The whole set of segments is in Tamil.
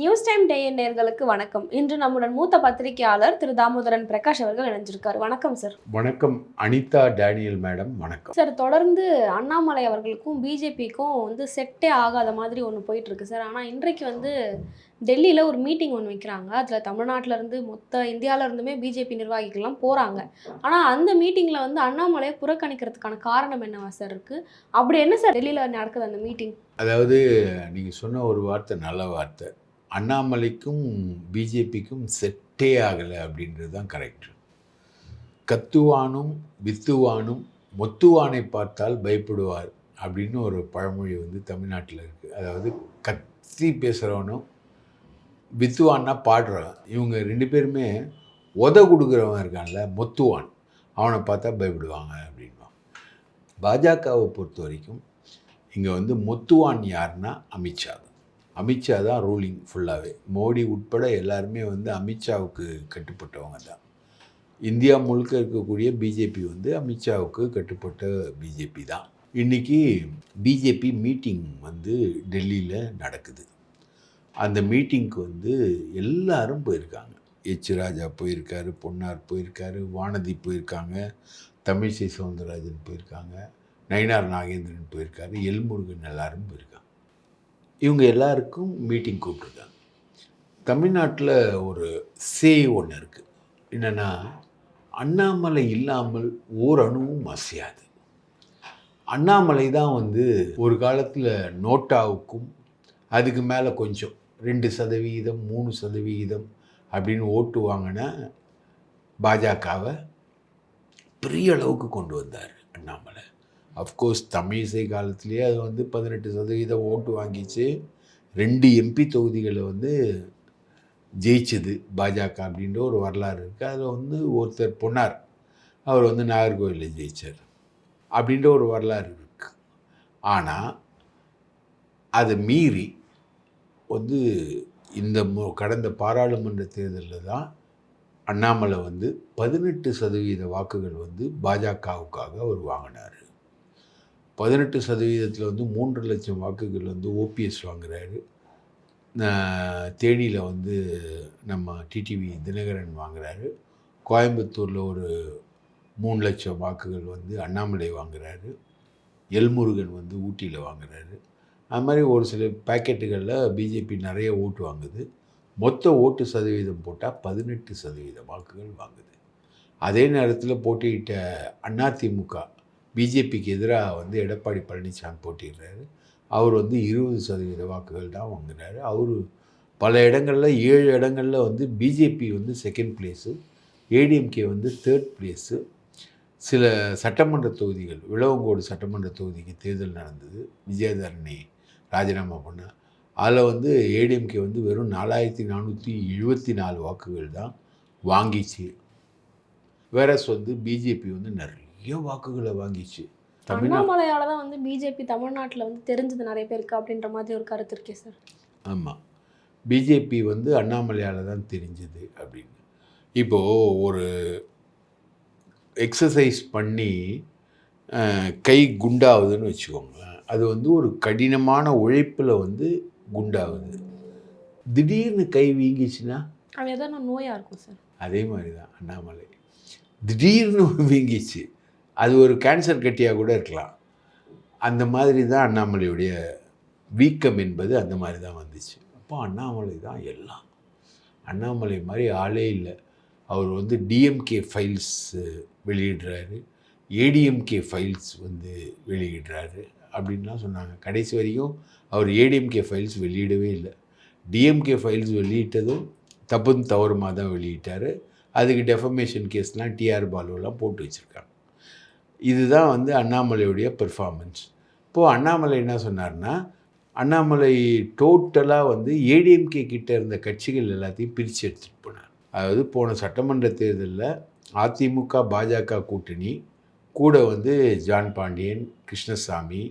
நியூஸ் டைம் டே நேர்களுக்கு வணக்கம். இன்று நம்முடன் மூத்த பத்திரிகையாளர் திரு தாமோதரன் பிரகாஷ் அவர்கள் இணைஞ்சிருக்காரு. வணக்கம் சார் வணக்கம் அனிதா டேனியல் மேடம் வணக்கம். சார் தொடர்ந்து அண்ணாமலை அவர்களுக்கும் பிஜேபிக்கும் வந்து செட்டே ஆகாத மாதிரி ஒன்று போயிட்டு இருக்கு சார் ஆனால் இன்றைக்கு வந்து டெல்லியில் ஒரு மீட்டிங் ஒன்று வைக்கிறாங்க. அதில் தமிழ்நாட்டுல இருந்து மொத்த இந்தியாவில இருந்துமே பிஜேபி நிர்வாகிகள்லாம் போகிறாங்க ஆனால் அந்த மீட்டிங்கில் வந்து அண்ணாமலையை புறக்கணிக்கிறதுக்கான காரணம் என்னவா சார் இருக்குது அப்படி என்ன சார் டெல்லியில் நடக்குது அந்த மீட்டிங்? அதாவது நீங்கள் சொன்ன ஒரு வார்த்தை நல்ல வார்த்தை. அண்ணாமலைக்கும் பிஜேபிக்கும் செட்டே ஆகலை அப்படின்றது தான் கரெக்ட் கத்துவானும் வித்துவானும் மொத்துவானை பார்த்தால் பயப்படுவார் அப்படின்னு ஒரு பழமொழி வந்து தமிழ்நாட்டில் இருக்குது அதாவது கத்தி பேசுகிறவனும் வித்துவான்னா பாடுறவன் இவங்க ரெண்டு பேருமே உத கொடுக்குறவன் இருக்கான்ல மொத்துவான். அவனை பார்த்தா பயப்படுவாங்க அப்படின்வான் பாஜகவை பொறுத்த வரைக்கும் இங்கே வந்து மொத்துவான் யாருன்னா அமித்ஷா அமித்ஷா தான் ரூலிங் ஃபுல்லாகவே மோடி உட்பட எல்லாருமே வந்து அமித்ஷாவுக்கு கட்டுப்பட்டவங்க தான். இந்தியா முழுக்க இருக்கக்கூடிய பிஜேபி வந்து அமித்ஷாவுக்கு கட்டுப்பட்ட பிஜேபி தான். இன்றைக்கி பிஜேபி மீட்டிங் வந்து டெல்லியில் நடக்குது. அந்த மீட்டிங்க்கு வந்து எல்லாரும் போயிருக்காங்க. எச் ராஜா போயிருக்காரு பொன்னார் போயிருக்காரு வானதி போயிருக்காங்க தமிழிசை சவுந்தரராஜன் போயிருக்காங்க நயினார் நாகேந்திரன் போயிருக்காரு எல்முருகன் எல்லாரும் போயிருக்காங்க. இவங்க எல்லாருக்கும் மீட்டிங் கூப்பிட்ருக்காங்க தமிழ்நாட்டில் ஒரு சே ஒன்று இருக்குது என்னென்னா அண்ணாமலை இல்லாமல் ஓரணுவும் அசையாது. அண்ணாமலை தான் வந்து ஒரு காலத்தில் நோட்டாவுக்கும் அதுக்கு மேலே கொஞ்சம் ரெண்டு சதவிகிதம் மூணு சதவிகிதம் அப்படின்னு ஓட்டு வாங்கின பாஜகவை பெரிய அளவுக்கு கொண்டு வந்தார் அண்ணாமலை. அஃப்கோர்ஸ் தமிழிசை காலத்திலேயே அது வந்து பதினெட்டு சதவீதம் ஓட்டு வாங்கிச்சு. ரெண்டு எம்பி தொகுதிகளை வந்து ஜெயிச்சது பாஜக அப்படின்ற ஒரு வரலாறு இருக்குது அதில் வந்து ஒருத்தர் பொன்னார் அவர் வந்து நாகர்கோவிலில் ஜெயித்தார் அப்படின்ற ஒரு வரலாறு இருக்குது ஆனால் அதை மீறி வந்து இந்த கடந்த பாராளுமன்ற தேர்தலில் தான் அண்ணாமலை வந்து பதினெட்டு சதவீத வாக்குகள் வந்து பாஜகவுக்காக அவர் வாங்கினார். பதினெட்டு சதவீதத்தில் வந்து மூன்று லட்சம் வாக்குகள் வந்து ஓபிஎஸ் வாங்குறாரு. தேனியில் வந்து நம்ம டிடிவி தினகரன் வாங்குறாரு. கோயம்புத்தூரில் ஒரு மூணு லட்சம் வாக்குகள் வந்து அண்ணாமலை வாங்குறாரு. எல்முருகன் வந்து ஊட்டியில் வாங்குறாரு. அது மாதிரி ஒரு சில பேக்கெட்டுகளில் பிஜேபி நிறைய ஓட்டு வாங்குது. மொத்த ஓட்டு சதவீதம் போட்டால் பதினெட்டு சதவீத வாக்குகள் வாங்குது. அதே நேரத்தில் போட்டியிட்ட அதிமுக பிஜேபிக்கு எதிராக வந்து எடப்பாடி பழனிசாமி போட்டிடுறாரு. அவர் வந்து இருபது சதவீத வாக்குகள் தான் வாங்கினார் அவர் பல இடங்களில் ஏழு இடங்களில் வந்து பிஜேபி வந்து செகண்ட் பிளேஸு ஏடிஎம்கே வந்து தேர்ட் பிளேஸு சில சட்டமன்ற தொகுதிகள் விளவங்கோடு சட்டமன்ற தொகுதிக்கு தேர்தல் நடந்தது. விஜயதரணி ராஜினாமா பண்ண. அதில் வந்து ஏடிஎம்கே வந்து வெறும் நாலாயிரத்தி நானூற்றி எழுபத்தி நாலு வாக்குகள் தான் வாங்கிச்சு. வேறஸ் வந்து பிஜேபி வந்து நிறைய வாக்குகளை வாங்கிச்சு. அண்ணாமலையால தான் வந்து பிஜேபி தமிழ்நாட்டில் வந்து தெரிஞ்சது நிறைய பேருக்கு அப்படின்ற மாதிரி ஒரு கருத்து இருக்கே சார். ஆமாம் பிஜேபி வந்து அண்ணாமலையால் தான் தெரிஞ்சது அப்படின்னு. இப்போது ஒரு எக்ஸசைஸ் பண்ணி கை குண்டாகுதுன்னு வச்சுக்கோங்களேன். அது வந்து ஒரு கடினமான உழைப்பில் வந்து குண்டாகுது. திடீர்னு கை வீங்கிச்சுன்னா? அது எதனா நோயாக இருக்கும் சார். அதே மாதிரி தான் அண்ணாமலை. திடீர்னு வீங்கிச்சு. அது ஒரு கேன்சர் கட்டியாக கூட இருக்கலாம். அந்த மாதிரி தான் அண்ணாமலையுடைய வீக்கம் என்பது அந்த மாதிரி தான் வந்துச்சு. அப்போ அண்ணாமலை தான் எல்லாம். அண்ணாமலை மாதிரி ஆளே இல்லை. அவர் வந்து டிஎம்கே ஃபைல்ஸ் வெளியிடுறாரு. ஏடிஎம்கே ஃபைல்ஸ் வந்து வெளியிடுறாரு அப்படின்லாம் சொன்னாங்க. கடைசி வரைக்கும் அவர் ஏடிஎம்கே ஃபைல்ஸ் வெளியிடவே இல்லை. டிஎம்கே ஃபைல்ஸ் வெளியிட்டதும் தப்பும் தவறுமாக தான் வெளியிட்டார். அதுக்கு டெஃபமேஷன் கேஸ்லாம் டிஆர் பாலுவெல்லாம் போட்டு வச்சுருக்காங்க. இதுதான் வந்து அண்ணாமலையுடைய பெர்ஃபார்மன்ஸ் இப்போது அண்ணாமலை என்ன சொன்னார்னா அண்ணாமலை டோட்டலாக வந்து ஏடிஎம்கே கிட்டே இருந்த கட்சிகள் எல்லாத்தையும் பிரித்து எடுத்துகிட்டு போனார். அதாவது போன சட்டமன்ற தேர்தலில் அதிமுக பாஜக கூட்டணி கூட வந்து ஜான் பாண்டியன் கிருஷ்ணசாமி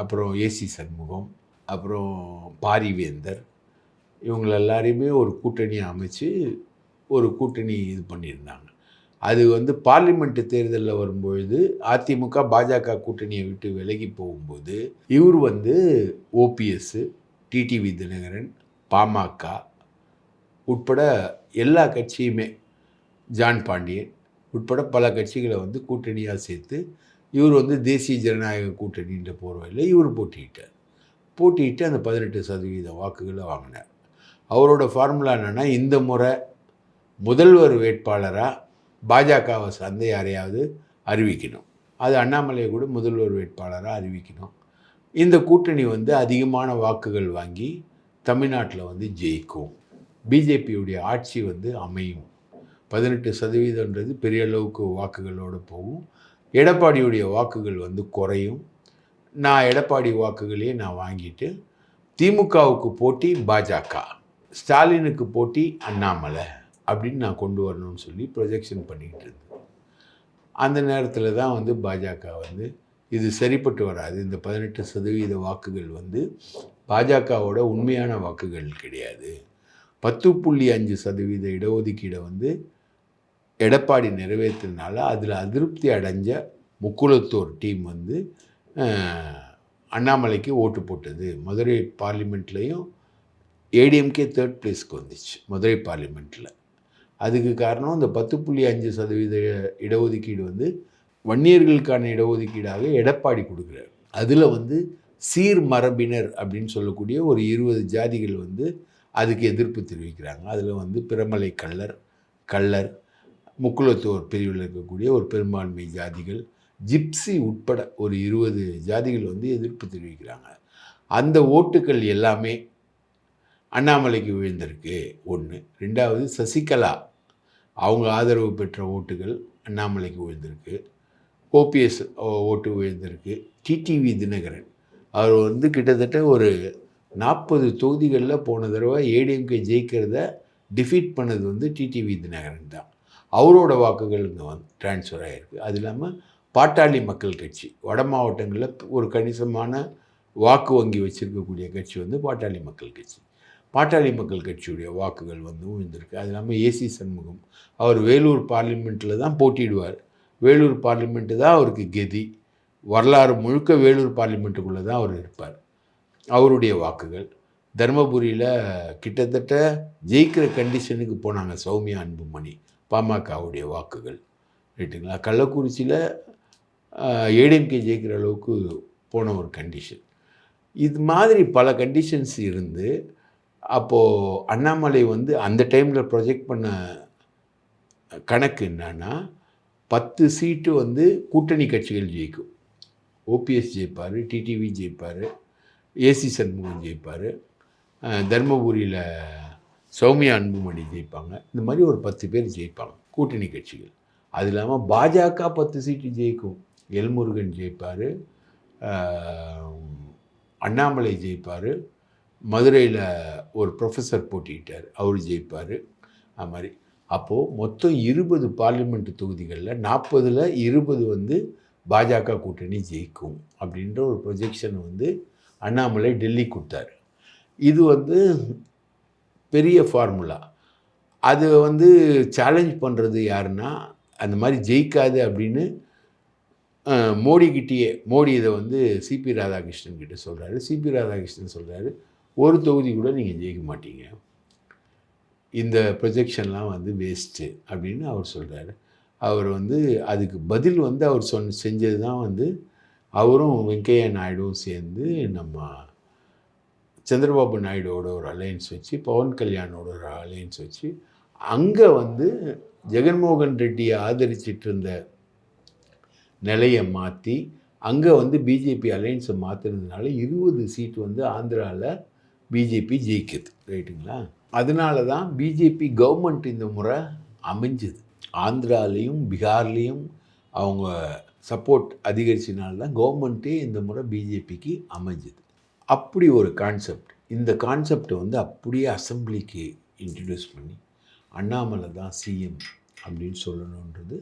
அப்புறம் ஏசி சண்முகம் அப்புறம் பாரிவேந்தர் இவங்கள எல்லாரையுமே ஒரு கூட்டணியை அமைச்சு ஒரு கூட்டணி இது பண்ணியிருந்தாங்க. அது வந்து பார்லிமெண்ட் தேர்தலில் வரும்பொழுது அதிமுக பாஜக கூட்டணியை விட்டு விலகி போகும்போது இவர் வந்து ஓபிஎஸ் டிடிவி தினகரன் பாமக உட்பட எல்லா கட்சியுமே ஜான் பாண்டியன் உட்பட பல கட்சிகளை வந்து கூட்டணியாக சேர்த்து இவர் வந்து தேசிய ஜனநாயக கூட்டணின்ற போர்வையில் இவர் போட்டியிட்டார். போட்டியிட்டு அந்த பதினெட்டு சதவீத வாக்குகளை வாங்கினார். அவரோட ஃபார்முலா என்னென்னா இந்த முறை முதல்வர் வேட்பாளராக பாஜகவை சந்தை யாரையாவது அறிவிக்கணும். அது அண்ணாமலையை கூட முதல்வர் வேட்பாளராக அறிவிக்கணும். இந்த கூட்டணி வந்து அதிகமான வாக்குகள் வாங்கி தமிழ்நாட்டில் வந்து ஜெயிக்கும். பிஜேபியுடைய ஆட்சி வந்து அமையும். பதினெட்டு சதவீதன்றது பெரிய அளவுக்கு வாக்குகளோடு போகும். எடப்பாடியுடைய வாக்குகள் வந்து குறையும். நான் எடப்பாடி வாக்குகளையே நான் வாங்கிட்டு திமுகவுக்கு போட்டி பாஜக. ஸ்டாலினுக்கு போட்டி அண்ணாமலை. அப்படின்னு நான் கொண்டு வரணும்னு சொல்லி ப்ரொஜெக்ஷன் பண்ணிக்கிட்டு இருந்தேன். அந்த நேரத்தில் தான் வந்து பாஜக வந்து இது சரிப்பட்டு வராது. இந்த பதினெட்டு சதவீத வாக்குகள் வந்து பாஜகவோட உண்மையான வாக்குகள் கிடையாது. பத்து புள்ளி அஞ்சு சதவீத இடஒதுக்கீடை வந்து எடப்பாடி நிறைவேற்றினால அதில் அதிருப்தி அடைஞ்ச முக்குளத்தூர் டீம் வந்து அண்ணாமலைக்கு ஓட்டு போட்டது. மதுரை பார்லிமெண்ட்லேயும் ஏடிஎம்கே தேர்ட் பிளேஸ்க்கு வந்துச்சு. மதுரை பார்லிமெண்ட்டில் அதுக்கு காரணம் இந்த பத்து புள்ளி அஞ்சு சதவீத இடஒதுக்கீடு வந்து வன்னியர்களுக்கான இடஒதுக்கீடாக எடப்பாடி கொடுக்குறார். அதில் வந்து சீர் மரபினர் அப்படின்னு சொல்லக்கூடிய ஒரு இருபது ஜாதிகள் வந்து அதுக்கு எதிர்ப்பு தெரிவிக்கிறாங்க. அதில் வந்து பிரமலை கள்ளர் கள்ளர் முக்குலத்தோர் பிரிவில் இருக்கக்கூடிய ஒரு பெரும்பான்மை ஜாதிகள் ஜிப்சி உட்பட ஒரு இருபது ஜாதிகள் வந்து எதிர்ப்பு தெரிவிக்கிறாங்க. அந்த ஓட்டுக்கள் எல்லாமே அண்ணாமலைக்கு விழுந்திருக்கு. ஒன்று ரெண்டாவது சசிகலா அவங்க ஆதரவு பெற்ற ஓட்டுகள் அண்ணாமலைக்கு உயர்ந்திருக்கு. ஓபிஎஸ் ஓட்டு உயர்ந்திருக்கு. டிடிவி தினகரன். அவர் வந்து கிட்டத்தட்ட ஒரு நாற்பது தொகுதிகளில் போன தடவை ஏடிஎம்கே ஜெயிக்கிறத டிஃபீட் பண்ணது வந்து டிடிவி தினகரன் தான். அவரோட வாக்குகள் இங்கே வந்து டிரான்ஸ்ஃபர் ஆகிருக்கு அது இல்லாமல் பாட்டாளி மக்கள் கட்சி. வட மாவட்டங்களில் ஒரு கணிசமான வாக்கு வங்கி வச்சுருக்கக்கூடிய கட்சி வந்து பாட்டாளி மக்கள் கட்சி. பாட்டாளி மக்கள் கட்சியுடைய வாக்குகள் வந்து விழுந்திருக்கு அது இல்லாமல் ஏசி சண்முகம். அவர் வேலூர் பார்லிமெண்ட்டில் தான் போட்டியிடுவார். வேலூர் பார்லிமெண்ட்டு தான் அவருக்கு கெதி. வரலாறு முழுக்க வேலூர் பார்லிமெண்ட்டுக்குள்ளே தான் அவர் இருப்பார். அவருடைய வாக்குகள். தருமபுரியில் கிட்டத்தட்ட ஜெயிக்கிற கண்டிஷனுக்கு போனாங்க சௌமியா அன்புமணி பாமகவுடைய வாக்குகள். ரைட்டுங்களா? கள்ளக்குறிச்சியில் ஏடிஎம்கே ஜெயிக்கிற அளவுக்கு போன ஒரு கண்டிஷன் இது மாதிரி பல கண்டிஷன்ஸ் இருந்து அப்போது அண்ணாமலை வந்து அந்த டைமில் ப்ரொஜெக்ட் பண்ண கணக்கு என்னன்னா பத்து சீட்டு வந்து கூட்டணி கட்சிகள் ஜெயிக்கும். ஓபிஎஸ் ஜெயிப்பார் டிடிவி ஜெயிப்பார் ஏசி சண்முகம் ஜெயிப்பார் தர்மபுரியில் சௌமியா அன்புமணி ஜெயிப்பாங்க. இந்த மாதிரி ஒரு பத்து பேர் ஜெயிப்பாங்க கூட்டணி கட்சிகள். அது இல்லாமல் பாஜக பத்து சீட்டு ஜெயிக்கும். எல்முருகன் ஜெயிப்பார் அண்ணாமலை ஜெயிப்பார் மதுரையில் ஒரு ப்ரொஃபஸர் போட்டிக்கிட்டார் அவர் ஜெயிப்பார். அது மாதிரி. அப்போது மொத்தம் இருபது பார்லிமெண்ட் தொகுதிகளில் நாற்பதில் இருபது வந்து பாஜக கூட்டணி ஜெயிக்கும் அப்படின்ற ஒரு ப்ரொஜெக்ஷன் வந்து அண்ணாமலை டெல்லி கொடுத்தார். இது வந்து பெரிய ஃபார்முலா அது வந்து சேலஞ்ச் பண்ணுறது யாருன்னா அந்த மாதிரி ஜெயிக்காது அப்படின்னு மோடிக்கிட்டேயே மோடி இதை வந்து சிபி ராதாகிருஷ்ணன் கிட்ட சொல்கிறாரு சிபி ராதாகிருஷ்ணன் சொல்கிறாரு ஒரு தொகுதி கூட நீங்கள் ஜெயிக்க மாட்டீங்க. இந்த ப்ரொஜெக்ஷன்லாம் வந்து வேஸ்ட்டு அப்படின்னு அவர் சொல்கிறாரு அவர் வந்து அதுக்கு பதில் வந்து அவர் சொன்ன செஞ்சது தான் வந்து அவரும் வெங்கையா நாயுடுவும் சேர்ந்து நம்ம சந்திரபாபு நாயுடுவோட ஒரு அலையன்ஸ் வச்சு பவன் கல்யாணோட ஒரு அலையன்ஸ் வச்சு அங்கே வந்து ஜெகன்மோகன் ரெட்டியை ஆதரிச்சிட்டு இருந்த நிலையை மாற்றி அங்கே வந்து பிஜேபி அலையன்ஸை மாற்றினதுனால இருபது சீட் வந்து ஆந்திராவில் பிஜேபி ஜெயிக்குது. ரைட்டுங்களா? அதனால தான் பிஜேபி கவர்மெண்ட் இந்த முறை அமைஞ்சுது. ஆந்திராலேயும் பீகார்லேயும் அவங்க சப்போர்ட் அதிகரிச்சினால தான் கவர்மெண்ட்டே இந்த முறை பிஜேபிக்கு அமைஞ்சுது. அப்படி ஒரு கான்செப்ட் இந்த கான்செப்டை வந்து அப்படியே அசெம்பிளிக்கு இன்ட்ரடியூஸ் பண்ணி அண்ணாமலை தான் சிஎம் அப்படின்னு சொல்லணுன்றது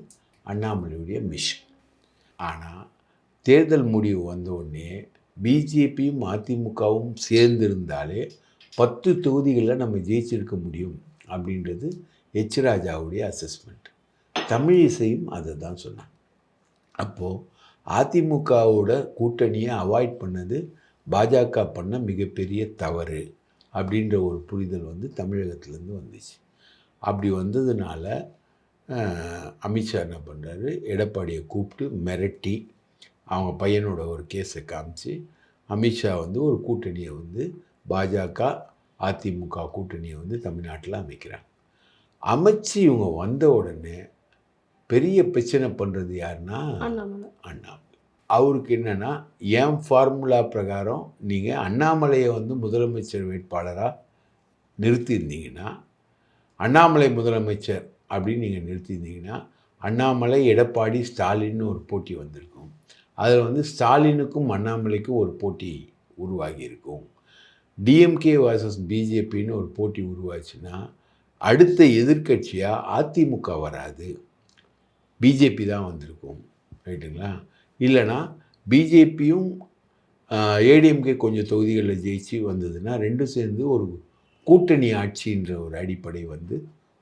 அண்ணாமலையுடைய மிஷன் ஆனால் தேர்தல் முடிவு வந்த உடனே பிஜேபியும் அதிமுகவும் சேர்ந்திருந்தாலே பத்து தொகுதிகளில் நம்ம ஜெயிச்சிருக்க முடியும் அப்படின்றது எச் ராஜாவுடைய அசஸ்மெண்ட் தமிழிசையும் அதை தான் சொன்னாங்க. அப்போது அதிமுகவோட கூட்டணியை அவாய்ட் பண்ணது பாஜக பண்ண மிகப்பெரிய தவறு அப்படின்ற ஒரு புரிதல் வந்து தமிழகத்துலேருந்து வந்துச்சு. அப்படி வந்ததுனால அமித்ஷா என்ன பண்ணுறாரு எடப்பாடியை கூப்பிட்டு மிரட்டி அவங்க பையனோட ஒரு கேஸை காமிச்சு அமித்ஷா வந்து ஒரு கூட்டணியை வந்து பாஜக அதிமுக கூட்டணியை வந்து தமிழ்நாட்டில் அமைக்கிறாங்க. அமைச்சு இவங்க வந்த உடனே பெரிய பிரச்சனை பண்ணுறது யாருன்னா அண்ணாமலை. அவருக்கு என்னென்னா என் ஃபார்முலா பிரகாரம் நீங்கள் அண்ணாமலையை வந்து முதலமைச்சர் வேட்பாளராக நிறுத்தியிருந்தீங்கன்னா அண்ணாமலை முதலமைச்சர் அப்படின்னு நீங்கள் நிறுத்தியிருந்தீங்கன்னா அண்ணாமலை எடப்பாடி ஸ்டாலின்னு ஒரு போட்டி வந்திருக்கும் அதில் வந்து ஸ்டாலினுக்கும் அண்ணாமலைக்கும் ஒரு போட்டி உருவாகி இருக்கும் டிஎம்கே வாசஸ் பிஜேபின்னு ஒரு போட்டி உருவாச்சுன்னா அடுத்த எதிர்க்கட்சியாக அதிமுக வராது. பிஜேபி தான் வந்திருக்கும். ரைட்டுங்களா? இல்லைன்னா பிஜேபியும் ஏடிஎம்கே கொஞ்சம் தொகுதிகளில் ஜெயிச்சு வந்ததுன்னா ரெண்டும் சேர்ந்து ஒரு கூட்டணி ஆட்சின்ற ஒரு அடிப்படை வந்து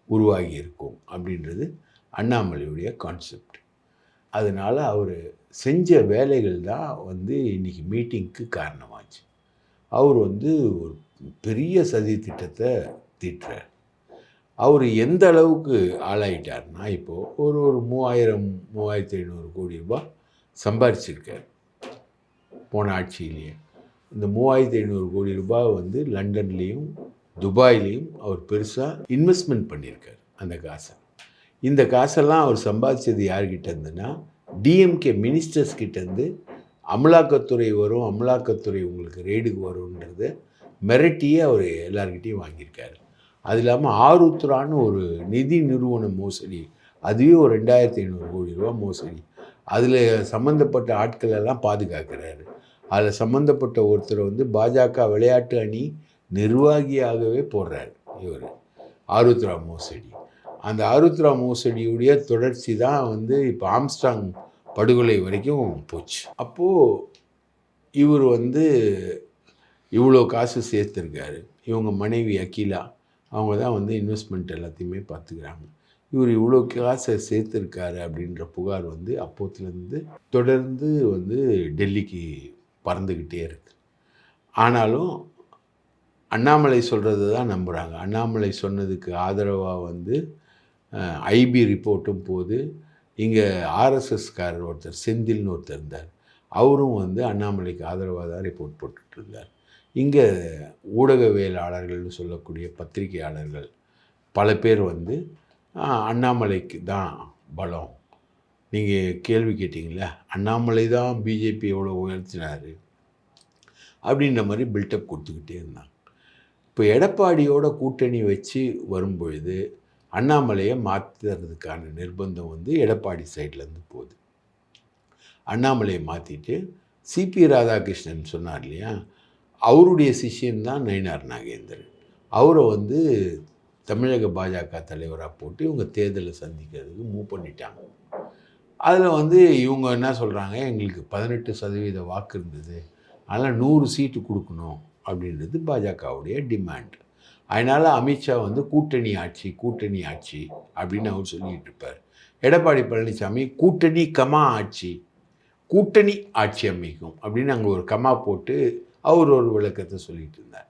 உருவாகி இருக்கும் அப்படின்றது அண்ணாமலையுடைய கான்செப்ட் அதனால் அவர் செஞ்ச வேலைகள் தான் வந்து இன்றைக்கி மீட்டிங்க்கு காரணமாச்சு. அவர் வந்து ஒரு பெரிய சதி திட்டத்தை தீட்டுறார். அவர் எந்த அளவுக்கு ஆளாயிட்டார்னா இப்போது ஒரு ஒரு மூவாயிரம் மூவாயிரத்தி ஐநூறு கோடி ரூபாய் சம்பாரிச்சிருக்கார். போன ஆட்சியிலேயே. இந்த மூவாயிரத்தி ஐநூறு கோடி ரூபாய் வந்து லண்டன்லேயும் துபாயிலையும் அவர் பெருசாக இன்வெஸ்ட்மெண்ட் பண்ணியிருக்கார் அந்த காசை. இந்த காசெல்லாம் அவர் சம்பாதிச்சது யார்கிட்ட இருந்துன்னா டிஎம்கே மினிஸ்டர்ஸ் கிட்டேருந்து அமலாக்கத்துறை வரும் அமலாக்கத்துறை உங்களுக்கு ரெய்டுக்கு வரும்ன்றது மிரட்டியே அவர் எல்லார்கிட்டையும் வாங்கியிருக்காரு. அது இல்லாமல் ஆருத்ரான்னு ஒரு நிதி நிறுவன மோசடி அதுவே ஒரு ரெண்டாயிரத்தி ஐநூறு கோடி ரூபா மோசடி. அதில் சம்மந்தப்பட்ட ஆட்கள் எல்லாம் பாதுகாக்கிறாரு. அதில் சம்மந்தப்பட்ட ஒருத்தர் வந்து பாஜக விளையாட்டு அணி நிர்வாகியாகவே போடுறாரு இவர். ஆருத்ரா மோசடி. அந்த ஆருத்ரா மோசடியுடைய தொடர்ச்சி தான் வந்து இப்போ ஆம்ஸ்டாங் படுகொலை வரைக்கும் போச்சு. அப்போது இவர் வந்து இவ்வளோ காசு சேர்த்துருக்காரு. இவங்க மனைவி அகிலா அவங்க தான் வந்து இன்வெஸ்ட்மெண்ட் எல்லாத்தையுமே பார்த்துக்கிறாங்க. இவர் இவ்வளோ காசை சேர்த்துருக்காரு அப்படின்ற புகார் வந்து அப்போத்துலேருந்து தொடர்ந்து வந்து டெல்லிக்கு பறந்துக்கிட்டே இருக்கு. ஆனாலும் அண்ணாமலை சொல்கிறது தான் நம்புகிறாங்க அண்ணாமலை சொன்னதுக்கு ஆதரவாக வந்து ஐபி ரிப்போர்ட்டும் போது இங்கே ஆர்எஸ்எஸ்காரர் ஒருத்தர் செந்தில்னு ஒருத்தர் இருந்தார். அவரும் வந்து அண்ணாமலைக்கு ஆதரவாக தான் ரிப்போர்ட் போட்டுட்டு இருந்தார். இங்கே ஊடகவியலாளர்கள்னு சொல்லக்கூடிய பத்திரிகையாளர்கள் பல பேர் வந்து அண்ணாமலைக்கு தான் பலம். நீங்கள் கேள்வி கேட்டிங்களே அண்ணாமலை தான் பிஜேபி எவ்வளோ உயர்த்தினார்? அப்படின்ற மாதிரி பில்டப் கொடுத்துக்கிட்டே இருந்தாங்க. இப்போ எடப்பாடியோட கூட்டணி வச்சு வரும்பொழுது அண்ணாமலையை மாற்றுறதுக்கான நிர்பந்தம் வந்து எடப்பாடி சைட்லேருந்து போகுது. அண்ணாமலையை மாற்றிட்டு சிபி ராதாகிருஷ்ணன் சொன்னார் இல்லையா? அவருடைய சிஷ்யன் தான் நயினார் நாகேந்திரன். அவரை வந்து தமிழக பாஜக தலைவராக போட்டு இவங்க தேர்தலை சந்திக்கிறதுக்கு மூவ் பண்ணிட்டாங்க. அதில் வந்து இவங்க என்ன சொல்கிறாங்க எங்களுக்கு பதினெட்டு சதவீத வாக்கு இருந்தது. அதனால் நூறு சீட்டு கொடுக்கணும் அப்படின்றது பாஜகவுடைய டிமாண்ட் அதனால் அமித்ஷா வந்து கூட்டணி ஆட்சி கூட்டணி ஆட்சி அப்படின்னு அவர் சொல்லிட்டு இருப்பார். எடப்பாடி பழனிசாமி கூட்டணி கமா ஆட்சி கூட்டணி ஆட்சி அமைக்கும் அப்படின்னு அங்கே ஒரு கமா போட்டு அவர் ஒரு விளக்கத்தை சொல்லிட்டு இருந்தார்.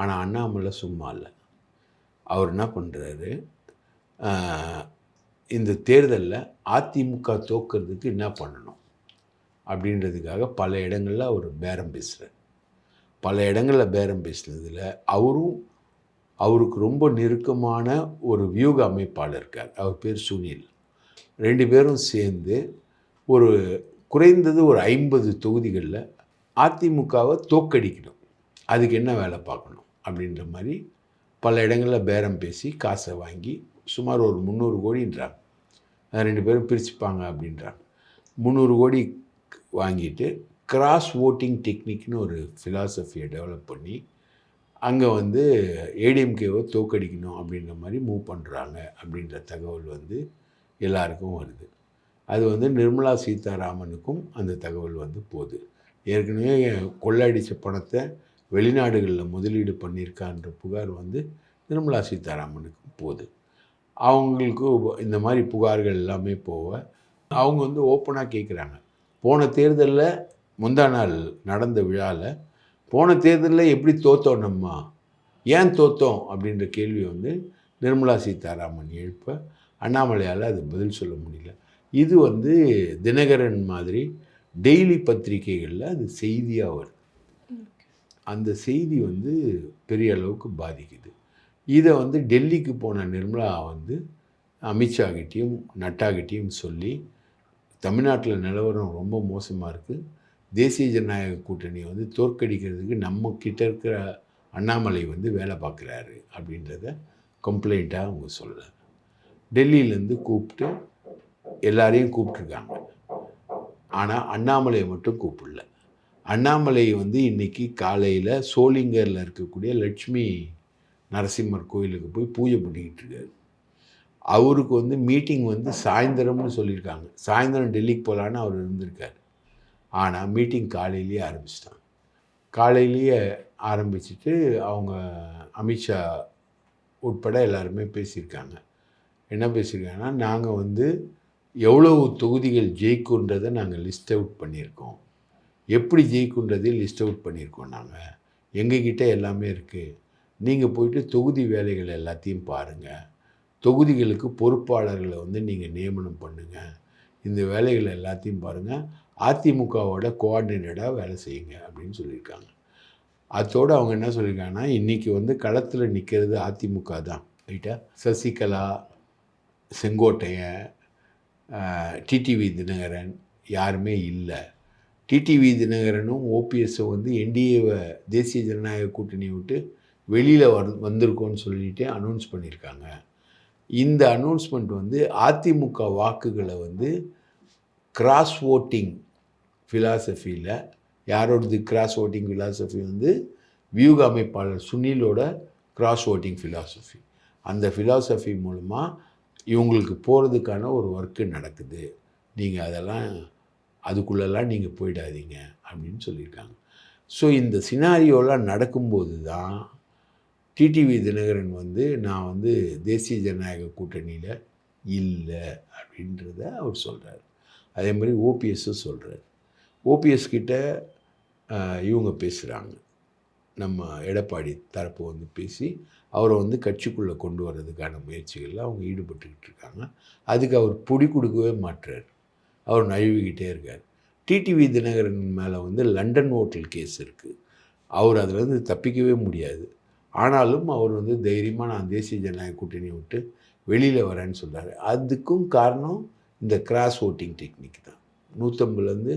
ஆனால் அண்ணாமலை சும்மா இல்லை. அவர் என்ன பண்ணுறாரு இந்த தேர்தலில் அதிமுக தோக்கிறதுக்கு என்ன பண்ணணும்? அப்படின்றதுக்காக பல இடங்களில் அவர் பேரம் பேசுகிறார் பல இடங்களில் பேரம் பேசுனதில் அவரும் அவருக்கு ரொம்ப நெருக்கமான ஒரு வியூக அமைப்பாளர் இருக்கார் அவர் பேர் சுனில். ரெண்டு பேரும் சேர்ந்து ஒரு குறைந்தது ஒரு ஐம்பது தொகுதிகளில் அதிமுகவை தோக்கடிக்கணும். அதுக்கு என்ன வேலை பார்க்கணும் அப்படின்ற மாதிரி பல இடங்களில் பேரம் பேசி காசை வாங்கி சுமார் ஒரு முந்நூறு கோடின்றாங்க. ரெண்டு பேரும் பிரிச்சுப்பாங்க அப்படின்றாங்க. முந்நூறு கோடி வாங்கிட்டு கிராஸ் ஓட்டிங் டெக்னிக்னு ஒரு ஃபிலாசபியை டெவலப் பண்ணி அங்கே வந்து ஏடிஎம்கேவை தோக்கடிக்கணும் அப்படின்ற மாதிரி மூவ் பண்ணுறாங்க அப்படின்ற தகவல் வந்து எல்லாருக்கும் வருது. அது வந்து நிர்மலா சீதாராமனுக்கும் அந்த தகவல் வந்து போகுது. ஏற்கனவே கொள்ளடிச்ச பணத்தை வெளிநாடுகளில் முதலீடு பண்ணியிருக்கான்ற புகார் வந்து நிர்மலா சீதாராமனுக்கும் போகுது. அவங்களுக்கு இந்த மாதிரி புகார்கள் எல்லாமே போக அவங்க வந்து ஓப்பனாக கேட்குறாங்க போன தேர்தலில் முந்தா நாள் நடந்த விழாவில் போன தேர்தலில் எப்படி தோத்தோம் நம்ம ஏன் தோத்தோம்? அப்படின்ற கேள்வி வந்து நிர்மலா சீதாராமன் எழுப்ப அண்ணாமலையால் அது பதில் சொல்ல முடியல. இது வந்து தினகரன் மாதிரி டெய்லி பத்திரிகைகளில் அது செய்தியாக வருது. அந்த செய்தி வந்து பெரிய அளவுக்கு பாதிக்குது. இதை வந்து டெல்லிக்கு போன நிர்மலா வந்து அமித்ஷா கிட்டேயும் சொல்லி தமிழ்நாட்டில் நிலவரம் ரொம்ப மோசமாக இருக்குது தேசிய ஜனநாயக கூட்டணியை வந்து தோற்கடிக்கிறதுக்கு நம்ம கிட்ட இருக்கிற அண்ணாமலை வந்து வேலை பார்க்குறாரு அப்படின்றத கம்ப்ளைண்ட்டாக அவங்க சொல்லலை டெல்லியிலேருந்து கூப்பிட்டு எல்லாரையும் கூப்பிட்ருக்காங்க ஆனால் அண்ணாமலையை மட்டும் கூப்பிடல. அண்ணாமலை வந்து இன்றைக்கி காலையில் சோளிங்கரில் இருக்கக்கூடிய லட்சுமி நரசிம்மர் கோயிலுக்கு போய் பூஜை பண்ணிக்கிட்டு இருக்காரு அவருக்கு வந்து மீட்டிங் வந்து சாயந்தரம்னு சொல்லியிருக்காங்க. சாயந்தரம் டெல்லிக்கு போகலான்னு அவர் இருந்திருக்காரு. ஆனால் மீட்டிங் காலையிலேயே ஆரம்பிச்சிட்டாங்க. காலையிலேயே ஆரம்பிச்சிட்டு அவங்க அமித்ஷா உட்பட எல்லாருமே பேசியிருக்காங்க. என்ன பேசியிருக்காங்கன்னா நாங்கள் வந்து எவ்வளவு தொகுதிகள் ஜெயிக்குன்றதை நாங்கள் லிஸ்ட் அவுட் பண்ணியிருக்கோம். எப்படி ஜெயிக்குன்றதையும் லிஸ்ட் அவுட் பண்ணியிருக்கோம் நாங்கள் எங்ககிட்ட எல்லாமே இருக்குது நீங்கள் போயிட்டு தொகுதி வேலைகள் எல்லாத்தையும் பாருங்கள் தொகுதிகளுக்கு பொறுப்பாளர்களை வந்து நீங்கள் நியமனம் பண்ணுங்கள் இந்த வேலைகள் எல்லாத்தையும் பாருங்கள் அதிமுகவோட கோஆர்டினேட்டாக வேலை செய்யுங்க அப்படின்னு சொல்லியிருக்காங்க. அதோடு அவங்க என்ன சொல்லியிருக்காங்கன்னா இன்றைக்கி வந்து களத்தில் நிற்கிறது அதிமுக தான் ரைட்டா சசிகலா செங்கோட்டையன் டிடிவி தினகரன் யாருமே இல்லை. டிடிவி தினகரனும் ஓபிஎஸ்ஸும் வந்து என்டிஏவை தேசிய ஜனநாயக கூட்டணியை விட்டு வெளியில் வர் வந்திருக்கோன்னு சொல்லிட்டு அனௌன்ஸ் பண்ணியிருக்காங்க. இந்த அனௌன்ஸ்மெண்ட் வந்து அதிமுக வாக்குகளை வந்து கிராஸ் ஓட்டிங் ஃபிலாசபியில் யாரோடது கிராஸ் ஓட்டிங் ஃபிலாசபி வந்து வியூக அமைப்பாளர் சுனிலோட கிராஸ் ஓட்டிங் ஃபிலாசபி அந்த ஃபிலாசபி மூலமாக இவங்களுக்கு போகிறதுக்கான ஒரு ஒர்க்கு நடக்குது. நீங்கள் அதெல்லாம் அதுக்குள்ளெல்லாம் நீங்கள் போயிடாதீங்க அப்படின்னு சொல்லியிருக்காங்க. ஸோ இந்த சினாரியோலாம் நடக்கும்போது தான் டிடிவி தினகரன் வந்து நான் வந்து தேசிய ஜனநாயக கூட்டணியில் இல்லை அப்படின்றத அவர் சொல்கிறார் அதே மாதிரி ஓபிஎஸ்ஸும் சொல்கிறார் ஓபிஎஸ் கிட்ட இவங்க பேசுகிறாங்க நம்ம எடப்பாடி தரப்பு வந்து பேசி அவரை வந்து கட்சிக்குள்ளே கொண்டு வர்றதுக்கான முயற்சிகளில் அவங்க ஈடுபட்டுக்கிட்டு இருக்காங்க. அதுக்கு அவர் பொடி கொடுக்கவே மாட்டுறார் அவர் நழுவிக்கிட்டே இருக்கார். டிடிவி தினகரன் மேலே வந்து லண்டன் ஹோட்டல் கேஸ் இருக்குது அவர் அதிலேருந்து தப்பிக்கவே முடியாது. ஆனாலும் அவர் வந்து தைரியமாக நான் தேசிய ஜனநாயக கூட்டணி விட்டு வெளியில் வரேன்னு சொல்கிறார் அதுக்கும் காரணம் இந்த கிராஸ் ஓட்டிங் டெக்னிக் தான். நூற்றம்பதுலேருந்து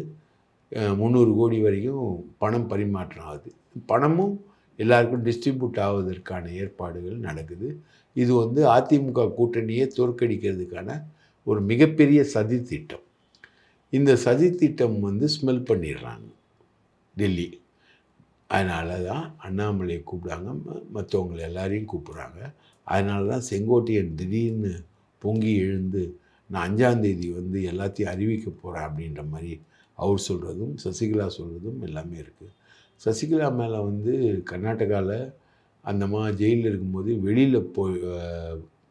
முந்நூறு கோடி வரைக்கும் பணம் பரிமாற்றம் ஆகுது. பணமும் எல்லாருக்கும் டிஸ்ட்ரிபியூட் ஆவதற்கான ஏற்பாடுகள் நடக்குது. இது வந்து அதிமுக கூட்டணியை தோற்கடிக்கிறதுக்கான ஒரு மிகப்பெரிய சதி திட்டம். இந்த சதி திட்டம் வந்து ஸ்மெல் பண்ணிடுறாங்க. டெல்லி. அதனால தான் அண்ணாமலையை கூப்பிடாங்க மற்றவங்களை எல்லாரையும் கூப்பிட்றாங்க. அதனால தான் செங்கோட்டையன் திடீர்னு பொங்கி எழுந்து நான் அஞ்சாந்தேதி வந்து எல்லாத்தையும் அறிவிக்க போகிறேன் அப்படின்ற மாதிரி அவர் சொல்கிறதும் சசிகலா சொல்கிறதும் எல்லாமே இருக்குது சசிகலா மேலே வந்து கர்நாடகாவில் அந்த ஜெயிலில் இருக்கும்போது வெளியில் போய்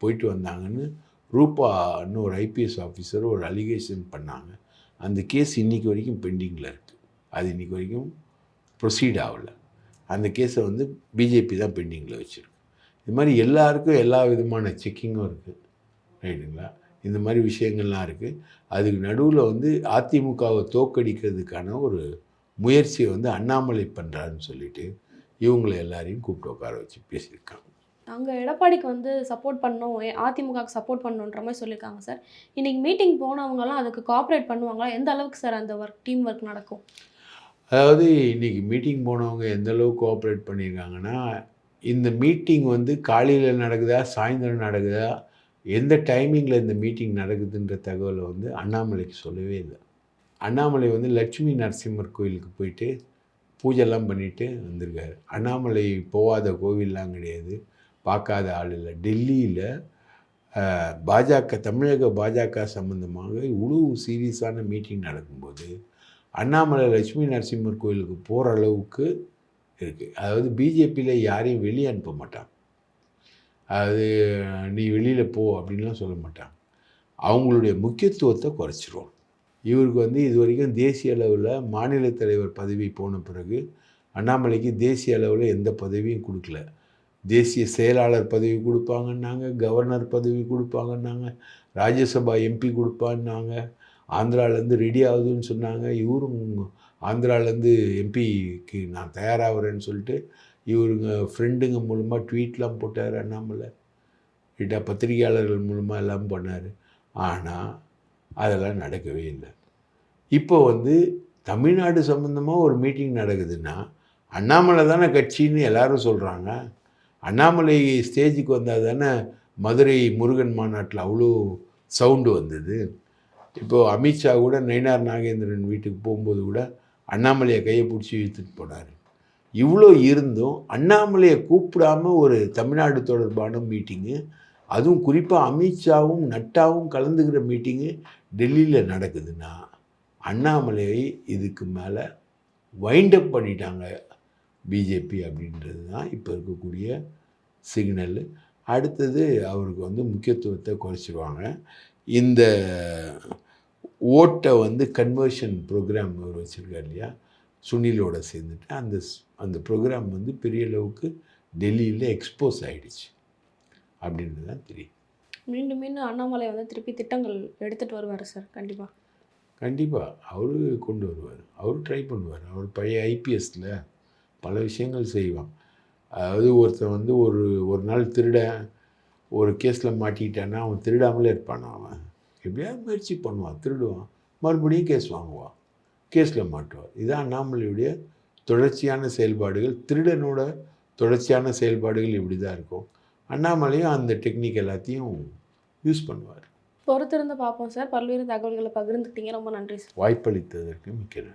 போயிட்டு வந்தாங்கன்னு ரூபான்னு ஒரு ஐபிஎஸ் ஆஃபீஸர் ஒரு அலிகேஷன் பண்ணாங்க. அந்த கேஸ் இன்றைக்கி வரைக்கும் பெண்டிங்கில் இருக்குது அது இன்றைக்கி வரைக்கும் ப்ரொசீட் ஆகல. அந்த கேஸை வந்து பிஜேபி தான் பெண்டிங்கில் வச்சுருக்கு. இது மாதிரி எல்லாருக்கும் எல்லா விதமான செக்கிங்கும் இருக்குது ரைட்டுங்களா? இந்த மாதிரி விஷயங்கள்லாம் இருக்குது அதுக்கு நடுவில் வந்து அதிமுகவை தோக்கடிக்கிறதுக்கான ஒரு முயற்சியை வந்து அண்ணாமலை பண்ணுறாருன்னு சொல்லிட்டு இவங்களை எல்லாரையும் கூப்பிட்டு உட்கார வச்சு பேசியிருக்காங்க. அங்கே எடப்பாடிக்கு வந்து சப்போர்ட் பண்ணணும் ஏ- அதிமுகவுக்கு சப்போர்ட் பண்ணணுன்ற மாதிரி சொல்லியிருக்காங்க சார். இன்னைக்கு மீட்டிங் போனவங்கலாம் அதுக்கு கோஆப்ரேட் பண்ணுவாங்களா? எந்த அளவுக்கு சார் அந்த ஒர்க் டீம் ஒர்க் நடக்கும்? அதாவது இன்றைக்கி மீட்டிங் போனவங்க எந்த அளவுக்கு கோஆப்ரேட் பண்ணியிருக்காங்கன்னா இந்த மீட்டிங் வந்து காலையில் நடக்குதா சாயந்தரம் நடக்குதா எந்த டைமிங்கில் இந்த மீட்டிங் நடக்குதுன்ற தகவலை வந்து அண்ணாமலைக்கு சொல்லவே இல்லை. அண்ணாமலை வந்து லட்சுமி நரசிம்மர் கோயிலுக்கு போயிட்டு பூஜைலாம் பண்ணிட்டு வந்திருக்காரு. அண்ணாமலை போகாத கோவில்லாம் கிடையாது பார்க்காத ஆள் இல்லை. டெல்லியில் பாஜக தமிழக பாஜக சம்மந்தமாக இவ்வளோ சீரியஸான மீட்டிங் நடக்கும்போது அண்ணாமலை லட்சுமி நரசிம்மர் கோயிலுக்கு போகிற அளவுக்கு இருக்குது அதாவது பிஜேபியில் யாரையும் வெளியே அனுப்ப மாட்டாங்க. அது நீ வெளியில் போ அப்படின்லாம் சொல்ல மாட்டாங்க. அவங்களுடைய முக்கியத்துவத்தை குறைச்சிருவோம். இவருக்கு வந்து இது வரைக்கும் தேசிய அளவில் மாநில தலைவர் பதவி போன பிறகு அண்ணாமலைக்கு தேசிய அளவில் எந்த பதவியும் கொடுக்கல. தேசிய செயலாளர் பதவி கொடுப்பாங்கன்னாங்க கவர்னர் பதவி கொடுப்பாங்கன்னாங்க ராஜ்யசபா எம்பி கொடுப்பான்னாங்க ஆந்திராலேருந்து ரெடி ஆகுதுன்னு சொன்னாங்க. இவரும் ஆந்திராலேருந்து எம்பிக்கு நான் தயாராகிறேன்னு சொல்லிட்டு இவருங்க ஃப்ரெண்டுங்க மூலமாக ட்வீட்லாம் போட்டார் அண்ணாமலை. கிட்ட பத்திரிகையாளர்கள் மூலமாக எல்லாம் பண்ணார். ஆனால் அதெல்லாம் நடக்கவே இல்லை. இப்போ வந்து தமிழ்நாடு சம்மந்தமாக ஒரு மீட்டிங் நடக்குதுன்னா அண்ணாமலை தானே கட்சின்னு எல்லாரும் சொல்கிறாங்க அண்ணாமலை ஸ்டேஜுக்கு வந்தால் தானே மதுரை முருகன் மாநாட்டில் அவ்வளோ சவுண்டு வந்தது. இப்போது அமித்ஷா கூட நயினார் நாகேந்திரன் வீட்டுக்கு போகும்போது கூட அண்ணாமலையை கையை பிடிச்சி இழுத்துட்டு போனார். இவ்வளோ இருந்தும் அண்ணாமலையை கூப்பிடாம ஒரு தமிழ்நாடு தொடர்பான மீட்டிங்கு அதுவும் குறிப்பாக அமித்ஷாவும் நட்டாவும் கலந்துக்கிற மீட்டிங்கு டெல்லியில் நடக்குதுன்னா அண்ணாமலையை இதுக்கு மேலே வைண்டப் பண்ணிட்டாங்க பிஜேபி அப்படின்றது தான் இப்போ இருக்கக்கூடிய சிக்னல் அடுத்தது அவருக்கு வந்து முக்கியத்துவத்தை குறைச்சிருவாங்க. இந்த ஓட்டை வந்து கன்வர்ஷன் ப்ரோக்ராம் அவர் வச்சுருக்கார் இல்லையா சுனிலோட சேர்ந்துட்டு அந்த அந்த ப்ரோக்ராம் வந்து பெரிய அளவுக்கு டெல்லியில் எக்ஸ்போஸ் ஆயிடுச்சு. அப்படின்றது தான் தெரியும். மீண்டும் மீண்டும் அண்ணாமலை வந்து திருப்பி திட்டங்கள் எடுத்துகிட்டு வருவார் சார் கண்டிப்பாக கண்டிப்பாக அவரு கொண்டு வருவார். அவர் ட்ரை பண்ணுவார். அவர் பழைய ஐபிஎஸ்ல பல விஷயங்கள் செய்வான். அதாவது ஒருத்தன் வந்து ஒரு ஒரு நாள் திருட ஒரு கேஸில் மாட்டிக்கிட்டான்னா அவன் திருடாமலே இருப்பான் அவன்? எப்படியாவது முயற்சி பண்ணுவான். திருடுவான். மறுபடியும் கேஸ் வாங்குவான். கேஸில் மாட்டுவான் இதுதான் அண்ணாமலையுடைய தொடர்ச்சியான செயல்பாடுகள். திருடனோட தொடர்ச்சியான செயல்பாடுகள் இப்படி தான் இருக்கும். அண்ணாமலையும் அந்த டெக்னிக் எல்லாத்தையும் யூஸ் பண்ணுவார். பொறுத்திருந்து பார்ப்போம் சார். பல்வேறு தகவல்களை பகிர்ந்துக்கிட்டீங்க. ரொம்ப நன்றி சார். வாய்ப்பளித்ததற்கு மிக்க நன்றி.